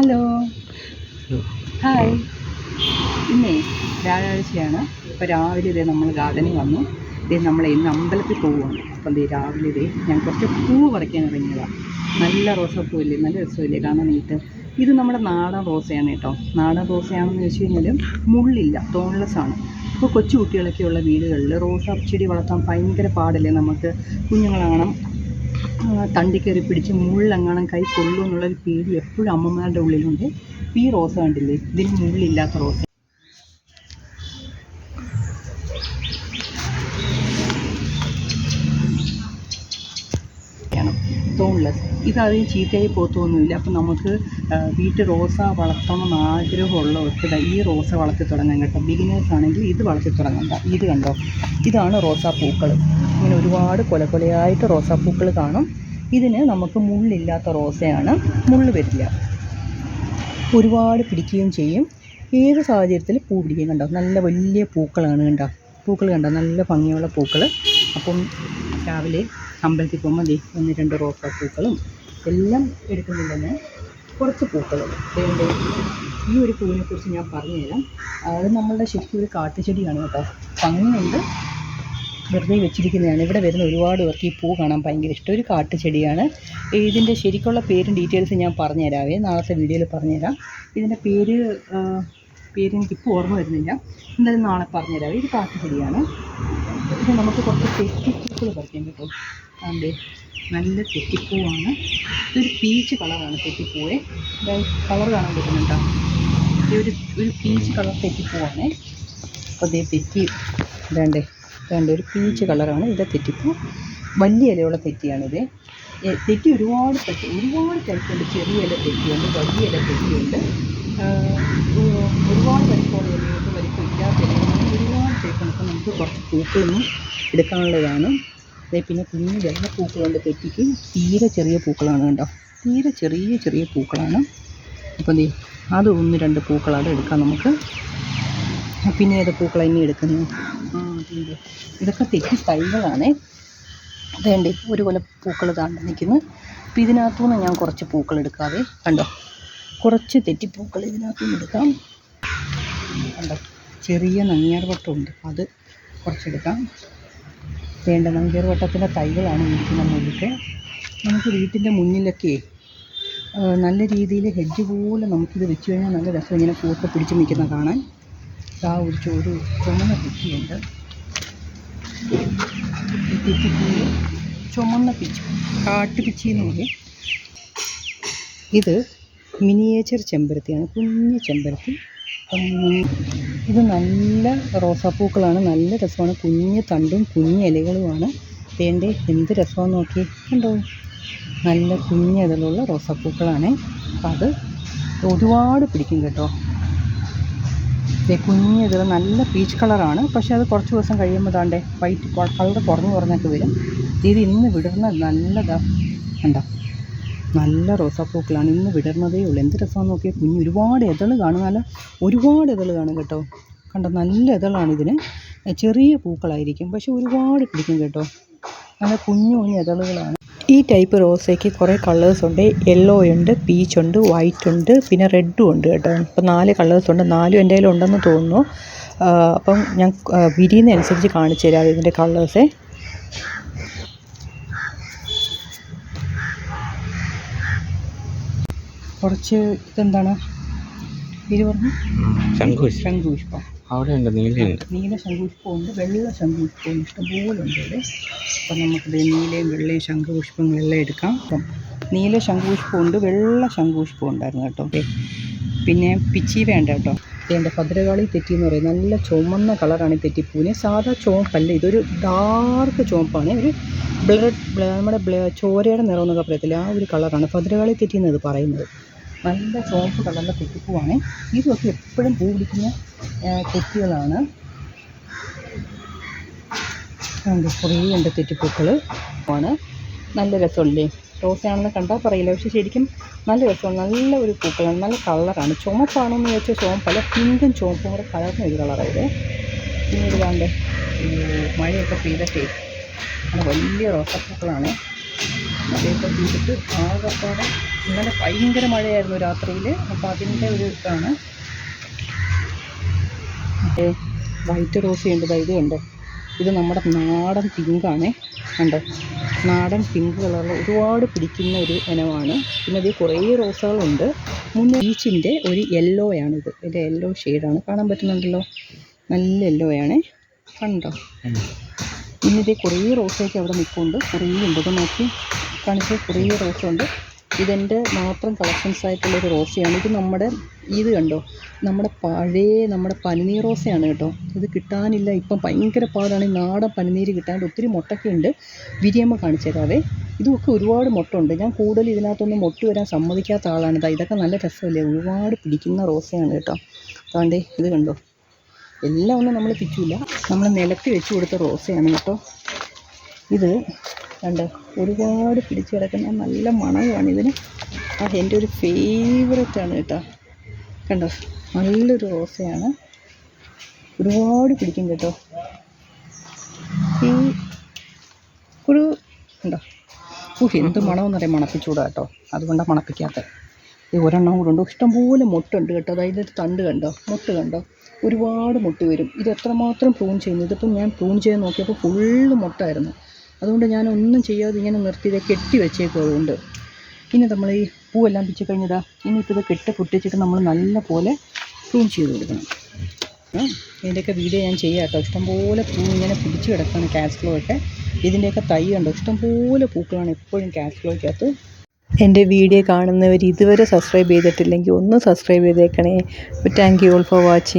Hello. Hi. ഇന്നേ വ്യാഴാഴ്ചയാണ്. ഇപ്പോൾ രാവിലെ ഇതേ നമ്മൾ ഗാർഡനിൽ വന്നു. ഇതേ നമ്മൾ ഇന്ന് അമ്പലത്തിൽ പോവുകയാണ്. അപ്പം ഇതേ രാവിലെ ഇതേ ഞാൻ കുറച്ച് പൂവ് പറിക്കാൻ ഇറങ്ങിയതാണ് നല്ല റോസാപ്പൂവില്ലേ? നല്ല രസമില്ലേ? കാണാൻ നീട്ട് ഇത് നമ്മുടെ നാടൻ റോസയാണ് കേട്ടോ. നാടൻ റോസയാണെന്ന് വെച്ച് കഴിഞ്ഞാൽ മുള്ളില്ല തോൺലെസ് ആണ്. ഇപ്പോൾ കൊച്ചു കുട്ടികളൊക്കെ ഉള്ള വീടുകളിൽ റോസാ ചെടി വളർത്താൻ ഭയങ്കര പാടല്ലേ നമുക്ക്? കുഞ്ഞുങ്ങളാണം തണ്ടി കയറി പിടിച്ച് മുള്ളെങ്ങാനും കൈ കൊള്ളും എന്നുള്ളൊരു പേടി എപ്പോഴും അമ്മമാരുടെ ഉള്ളിലുണ്ട്. ഈ റോസ കണ്ടില്ലേ? ഇതിന് മുള്ളില്ലാത്ത റോസ. തോൺലെസ് ഇതധികം ചീത്തയായി പോത്തൊന്നുമില്ല അപ്പോൾ നമുക്ക് വീട്ടിൽ റോസ വളർത്തണമെന്ന് ആഗ്രഹമുള്ളവർക്ക് ഈ റോസ വളർത്തി തുടങ്ങാൻ കേട്ടോ. ബിഗിനേഴ്സ് ആണെങ്കിൽ ഇത് വളർത്തി തുടങ്ങണ്ട ഇത് കണ്ടോ? ഇതാണ് റോസാപ്പൂക്കൾ ഇങ്ങനെ ഒരുപാട് കൊല കൊലയായിട്ട് റോസാപ്പൂക്കൾ കാണും. ഇതിന് നമുക്ക് മുള്ളില്ലാത്ത റോസയാണ് മുള്ള് വരില്ല. ഒരുപാട് പിടിക്കുകയും ചെയ്യും. ഏത് സാഹചര്യത്തിൽ പൂ പിടിക്കുകയും കണ്ടോ? നല്ല വലിയ പൂക്കളാണ് കണ്ടോ? പൂക്കൾ കണ്ടോ? നല്ല ഭംഗിയുള്ള പൂക്കൾ അപ്പം രാവിലെ അമ്പലത്തിൽ പോകുമ്പോൾ ദേ ഒന്ന് രണ്ട് റോസാപ്പൂക്കളും എല്ലാം എടുക്കുന്നില്ല ഞാൻ കുറച്ച് പൂക്കളും. ഈ ഒരു പൂവിനെ കുറിച്ച് ഞാൻ പറഞ്ഞുതരാം. അത് നമ്മളുടെ ശരിക്കും ഒരു കാട്ടുചെടിയാണ് കേട്ടോ. ഭംഗിയുണ്ട്. വെറുതെ വെച്ചിരിക്കുന്നതാണ്. ഇവിടെ വരുന്ന ഒരുപാട് പേർക്ക് ഈ പൂ കാണാൻ ഭയങ്കര ഇഷ്ടം. ഒരു കാട്ടുചെടിയാണ്. ഇതിന്റെ ശരിക്കുള്ള പേരും ഡീറ്റെയിൽസ് ഞാൻ പറഞ്ഞുതരാവേ നാളത്തെ വീഡിയോയിൽ പറഞ്ഞുതരാം. ഇതിന്റെ പേര് പേര് എനിക്കിപ്പോൾ ഓർമ്മ വരുന്നില്ല. എന്തായാലും നാളെ പറഞ്ഞുതരാവേ ഇത് കാട്ടുചെടിയാണ്. ഇത് നമുക്ക് കുറച്ച് തെറ്റിപ്പൂക്കൾ പറിക്കാൻ കിട്ടും. അതെ നല്ല തെറ്റിപ്പൂവാണ്. ഇതൊരു പീച്ച് കളറാണ് തെറ്റിപ്പൂവേ കളർ കാണാൻ പറ്റുന്നുണ്ടോ ഇതൊരു ഒരു പീച്ച് കളർ തെറ്റിപ്പൂവാണേ. അപ്പോൾ അതേ തെറ്റി ഇതാണ്ടേ ഇതാണ്ട് ഒരു പീച്ച് കളറാണ് ഇതിന്റെ തെറ്റിപ്പൂ. വലിയ ഇലയുള്ള തെറ്റിയാണിത് തെറ്റി ഒരുപാട് തെറ്റി ഒരുപാട് ടൈപ്പുണ്ട് ചെറിയ ഇല തെറ്റിയുണ്ട് വലിയ ഇല തെറ്റിയുണ്ട്. ഒരുപാട് വലിപ്പമുള്ള ഇലയുണ്ട് വലിപ്പം ഇല്ലാത്ത അങ്ങനെ ഒരുപാട് ടൈപ്പുണ്ട് അപ്പോൾ നമുക്ക് കുറച്ച് പൂക്കളൊന്നും എടുക്കാനുള്ളതാണ്. പിന്നെ കുഞ്ഞ് വെള്ള പൂക്കളുണ്ട് തെറ്റിക്ക് തീരെ ചെറിയ പൂക്കളാണ് കേട്ടോ തീരെ ചെറിയ ചെറിയ പൂക്കളാണ്. അപ്പോൾ ദേ അത് ഒന്ന് രണ്ട് പൂക്കളാണ് എടുക്കാം നമുക്ക്. പിന്നെ ഏത് പൂക്കൾ ഇനി എടുക്കുന്നു ഇതൊക്കെ തെറ്റി തൈകളാണ്. വേണ്ടേ ഒരു കൊല പൂക്കൾ താണ്ട് നിൽക്കുന്നു അപ്പോൾ ഇതിനകത്തുനിന്ന് ഞാൻ കുറച്ച് പൂക്കൾ എടുക്കാതെ കണ്ടോ? കുറച്ച് തെറ്റിപ്പൂക്കൾ ഇതിനകത്തു നിന്ന് എടുക്കാം. കണ്ടോ? ചെറിയ നങ്ങിയാർ വട്ടമുണ്ട് അത് കുറച്ചെടുക്കാം വേണ്ട ചെറുവട്ടത്തിന്റെ തൈകളാണ് ഇരിക്കുന്ന മുഴുക്കെ നമുക്ക് വീട്ടിന്റെ മുന്നിലൊക്കെ നല്ല രീതിയിൽ ഹെഡ്ജ് പോലെ നമുക്കിത് വെച്ച് കഴിഞ്ഞാൽ നല്ല രസം ഇങ്ങനെ പൂത്ത് പിടിച്ച് നിൽക്കുന്ന കാണാൻ. ആ ഒരു ചോറ് ചുമന്ന പിച്ചിയുണ്ട് പിച്ചിപ്പൂവ് ചുമന്ന പിച്ചി കാട്ടുപിച്ചി എന്ന് പറയും. ഇത് മിനിയേച്ചർ ചെമ്പരത്തിയാണ് കുഞ്ഞ് ചെമ്പരത്തി. ഇത് നല്ല റോസാപ്പൂക്കളാണ് നല്ല രസമാണ്. കുഞ്ഞ് തണ്ടും കുഞ്ഞ് ഇലകളുമാണ്. തേന്റെ എന്ത് രസമാണെന്ന് നോക്കി. കണ്ടോ? നല്ല കുഞ്ഞ് ഇതിലുള്ള റോസാപ്പൂക്കളാണ്. അത് ഒരുപാട് പിടിക്കും കേട്ടോ. കുഞ്ഞ് ഇതിൽ നല്ല പീച്ച് കളറാണ്. പക്ഷേ അത് കുറച്ച് ദിവസം കഴിയുമ്പോൾ താണ്ടേ വൈറ്റ് കളർ കുറഞ്ഞു കുറഞ്ഞൊക്കെ വരും. ഇത് ഇന്ന് വിടുന്ന നല്ലതാണ് കണ്ടോ? നല്ല റോസാപ്പൂക്കളാണ്. ഇന്ന് വിടർന്നതേ ഉള്ളൂ. എന്ത് രസമാണെന്ന് നോക്കിയാൽ കുഞ്ഞ് ഒരുപാട് ഇതൾ കാണും. നല്ല ഒരുപാട് ഇതൾ കാണും കേട്ടോ. കണ്ടോ? നല്ല ഇതളാണ് ഇതിന്. ചെറിയ പൂക്കളായിരിക്കും. പക്ഷെ ഒരുപാട് പിടിക്കും കേട്ടോ. നല്ല കുഞ്ഞു കുഞ്ഞു ഇതളുകളാണ്. ഈ ടൈപ്പ് റോസയ്ക്ക് കുറേ കളേഴ്സ് ഉണ്ട്. യെല്ലോ ഉണ്ട് പീച്ച് ഉണ്ട് വൈറ്റ് ഉണ്ട് പിന്നെ റെഡും ഉണ്ട് കേട്ടോ. ഇപ്പം നാല് കളേഴ്സ് ഉണ്ട്. നാലും എന്റെ ഉണ്ടെന്ന് തോന്നുന്നു. അപ്പം ഞാൻ വിരിയുന്നതനുസരിച്ച് കാണിച്ചു തരാം ഇതിന്റെ കളേഴ്സേ. കുറച്ച് ഇതെന്താണ്? ഇത് പറഞ്ഞു? ശംഖുഷ്പം ശംഖുപുഷ്പം അവിടെ ഉണ്ട് നീലയുണ്ട്. നീല ശംഖുപുഷ്പമുണ്ട് വെള്ള ശംഖുപുഷ്പവും ഇഷ്ടംപോലെ ഉണ്ട് ഇവിടെ അപ്പം നമുക്കിത് നീലയും വെള്ളയും ശംഖുപുഷ്പങ്ങളെല്ലാം എടുക്കാം. അപ്പം നീല ശംഖുപുഷ്പമുണ്ട് വെള്ള ശംഖുപുഷ്പം ഉണ്ടായിരുന്നു കേട്ടോ. പിന്നെ പിച്ചി വേണ്ട കേട്ടോ. എന്റെ ഭദ്രകാളി തെറ്റി എന്ന് പറയും നല്ല ചുമന്ന കളറാണ് ഈ തെറ്റിപ്പൂവിന്. സാധാ ചുവപ്പല്ല ഇതൊരു ഡാർക്ക് ചുവപ്പാണ്. ഒരു ബ്ലഡ് നമ്മുടെ ബ്ല- ചോരയുടെ നിറം എന്നൊക്കെ പറയത്തില്ല ആ ഒരു കളറാണ് ഭദ്രകാളി തെറ്റി എന്നത് പറയുന്നത്. നല്ല ചുവപ്പ് കളറിലെ തെറ്റിപ്പൂവാണ് ഇതൊക്കെ എപ്പോഴും പൂ പിടിക്കുന്ന തെറ്റികളാണ് കുറേ ഉണ്ട് തെറ്റിപ്പൂക്കൾ ആണ്. നല്ല രസമല്ലേ? റോസയാണെന്ന് കണ്ടാൽ പറയില്ല. പക്ഷെ ശരിക്കും നല്ല രസമാണ്. നല്ല ഒരു പൂക്കളാണ്. നല്ല കളറാണ്. ചുമപ്പാണെന്ന് ചോദിച്ചാൽ ചുമപ്പല്ല പിങ്കും ചുവപ്പും കൂടെ കലർന്ന ഒരു കളറാണ് പിന്നെ ഇത് കണ്ടേ മഴയൊക്കെ പെയ്തിട്ടേ. വലിയ റോസാപ്പൂക്കളാണ്. മഴയൊക്കെ പെയ്തിട്ട് ആകെപ്പാടെ ഇന്നലെ ഭയങ്കര മഴയായിരുന്നു രാത്രിയിൽ അപ്പോൾ അതിന്റെ ഒരു ഇതാണ്. വൈറ്റ് റോസ് ഉണ്ട് ഇത് കണ്ടോ? ഇത് നമ്മുടെ നാടൻ പിങ്കാണേ കണ്ടോ? നാടൻ പിങ്ക് കളറിൽ ഒരുപാട് പിടിക്കുന്ന ഒരു ഇനമാണ്. പിന്നെ ഇത് കുറേ റോസകളുണ്ട്. മുന്നേ ബീച്ചിന്റെ ഒരു യെല്ലോ ആണിത്. ഇത് യെല്ലോ ഷെയ്ഡാണ് കാണാൻ പറ്റുന്നുണ്ടല്ലോ? നല്ല യെല്ലോ ആണേ. കണ്ടോ? പിന്നെ ഇത് കുറേ റോസയൊക്കെ അവിടെ നിൽക്കുന്നുണ്ട് കുറേ ഉണ്ട്. ഇത് നോക്കി. കാണിച്ച് കുറേ റോസ ഉണ്ട് ഇതെന്റെ മാത്രം കളക്ഷൻസ് ആയിട്ടുള്ളൊരു റോസയാണ്. ഇത് നമ്മുടെ ഇത് കണ്ടോ? നമ്മുടെ പഴയ നമ്മുടെ പനിനീർ റോസയാണ് കേട്ടോ. ഇത് കിട്ടാനില്ല. ഇപ്പം ഭയങ്കര പാടാണ്. ഈ നാടൻ പനിനീര് കിട്ടാണ്ട് ഒത്തിരി മുട്ടൊക്കെ ഉണ്ട് വിരിയമ്മ കാണിച്ചു തരാവേ ഇതൊക്കെ ഒരുപാട് മുട്ടുണ്ട് ഞാൻ കൂടുതൽ ഇതിനകത്തൊന്നും മുട്ട് വരാൻ സമ്മതിക്കാത്ത ആളാണ്. ഇതാ ഇതൊക്കെ നല്ല രസമല്ലേ? ഒരുപാട് പിടിക്കുന്ന റോസയാണ് കേട്ടോ. അതാണ്ടേ ഇത് കണ്ടോ? എല്ലാം ഒന്നും നമ്മൾ പിച്ചില്ല നമ്മൾ നിലത്ത് വെച്ച് കൊടുത്ത റോസയാണ് കേട്ടോ. ഇത് കണ്ടോ? ഒരുപാട് പിടിച്ച് കിടക്കുന്ന നല്ല മണമാണ് ഇതിന്. ആ എന്റെ ഒരു ഫേവറേറ്റ് ആണ് കേട്ടോ. കണ്ടോ? നല്ലൊരു റോസയാണ്. ഒരുപാട് പിടിക്കും കേട്ടോ. ഈ ഒരു കണ്ടോ? ഊഹ് എന്ത് മണമെന്നറിയാം മണപ്പിച്ചൂടാ കേട്ടോ. അതുകൊണ്ടാണ് മണപ്പിക്കാത്തത് ഈ ഒരെണ്ണം കൂടെ ഉണ്ട്. ഇഷ്ടംപോലെ മുട്ടുണ്ട് കേട്ടോ. അതായത് തണ്ട് കണ്ടോ? മുട്ട് കണ്ടോ? ഒരുപാട് മുട്ട് വരും. ഇത് എത്രമാത്രം പ്രൂൺ ചെയ്യുന്നു? ഇതിപ്പം ഞാൻ പ്രൂൺ ചെയ്ത് നോക്കിയപ്പോൾ ഫുള്ള് മുട്ടായിരുന്നു. അതുകൊണ്ട് ഞാൻ ഒന്നും ചെയ്യാതെ ഇങ്ങനെ നിർത്തി ഇത് കെട്ടി വെച്ചേക്കും അതുകൊണ്ട് ഇനി നമ്മൾ ഈ പൂവെല്ലാം പിച്ച് കഴിഞ്ഞതാ. ഇനിയിപ്പോൾ ഇത് കെട്ട് പൊട്ടിച്ചിട്ട് നമ്മൾ നല്ല പോലെ ക്ലീൻ ചെയ്ത് കൊടുക്കണം. ഇതിന്റെയൊക്കെ വീഡിയോ ഞാൻ ചെയ്യാം കേട്ടോ. ഇഷ്ടംപോലെ പൂ ഇങ്ങനെ പിടിച്ച് കിടക്കുകയാണ് കാസ്ഫ്ലോ ഒക്കെ. ഇതിന്റെയൊക്കെ തൈ ഉണ്ടോ ഇഷ്ടംപോലെ പൂക്കളാണ് എപ്പോഴും കാസ്ക്ലോയ്ക്കകത്ത് എന്റെ വീഡിയോ കാണുന്നവർ ഇതുവരെ സബ്സ്ക്രൈബ് ചെയ്തിട്ടില്ലെങ്കിൽ ഒന്ന് സബ്സ്ക്രൈബ് ചെയ്തേക്കണേ. Thank you all for watching